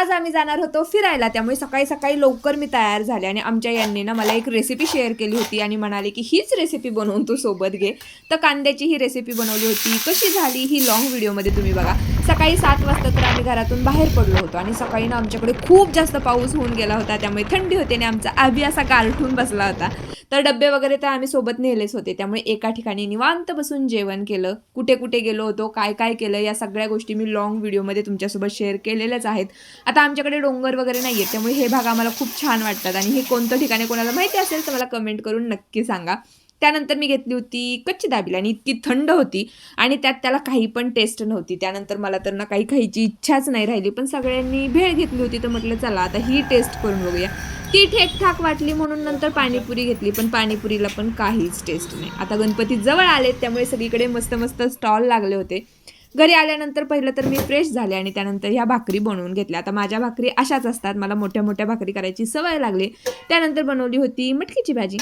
आज आम्ही जाणार होतो फिरायला. त्यामुळे सकाळी सकाळी लवकर मी तयार झाले आणि आमच्या यांनी ना मला एक रेसिपी शेअर केली होती आणि म्हणाले की हीच रेसिपी बनवून तू सोबत घे. तर कांद्याची ही रेसिपी बनवली होती. कशी झाली ही लॉंग व्हिडिओमध्ये तुम्ही बघा. सकाळी सात वाजता तर आम्ही घरातून बाहेर पडलो होतो आणि सकाळी ना आमच्याकडे खूप जास्त पाऊस होऊन गेला होता. त्यामुळे थंडी होते आणि आमचा आभी असा गारठून बसला होता. तर डबे वगैरे तर आम्ही सोबत नेलेच होते. त्यामुळे एका ठिकाणी निवांत बसून जेवण केलं. कुठे कुठे गेलो होतो काय काय केलं या सगळ्या गोष्टी मी लॉंग व्हिडिओमध्ये तुमच्यासोबत शेअर केलेल्याच आहेत. आता आमच्याकडे डोंगर वगैरे नाही आहेत त्यामुळे हे भाग आम्हाला खूप छान वाटतात. आणि हे कोणतं ठिकाणी कोणाला माहिती असेल तर मला कमेंट करून नक्की सांगा. त्यानंतर मी घेतली होती कच्ची दाबेली आणि इतकी थंड होती आणि त्यात त्याला काही पण टेस्ट नव्हती. त्यानंतर मला तर ना काही खायची इच्छाच नाही राहिली. पण सगळ्यांनी भेळ घेतली होती तर म्हटलं चला आता ही टेस्ट करून बघूया. ती ठेकठाक वाटली म्हणून नंतर पाणीपुरी घेतली पण पाणीपुरीला पण काहीच टेस्ट नाही. आता गणपती जवळ आलेत त्यामुळे सगळीकडे मस्त मस्त स्टॉल लागले होते. घरी आल्यानंतर पहिलं तर मी फ्रेश झाले आणि त्यानंतर ह्या भाकरी बनवून घेतल्या. आता माझ्या भाकरी अशाच असतात मला मोठ्या मोठ्या भाकरी करायची सवय लागली. त्यानंतर बनवली होती मटकीची भाजी.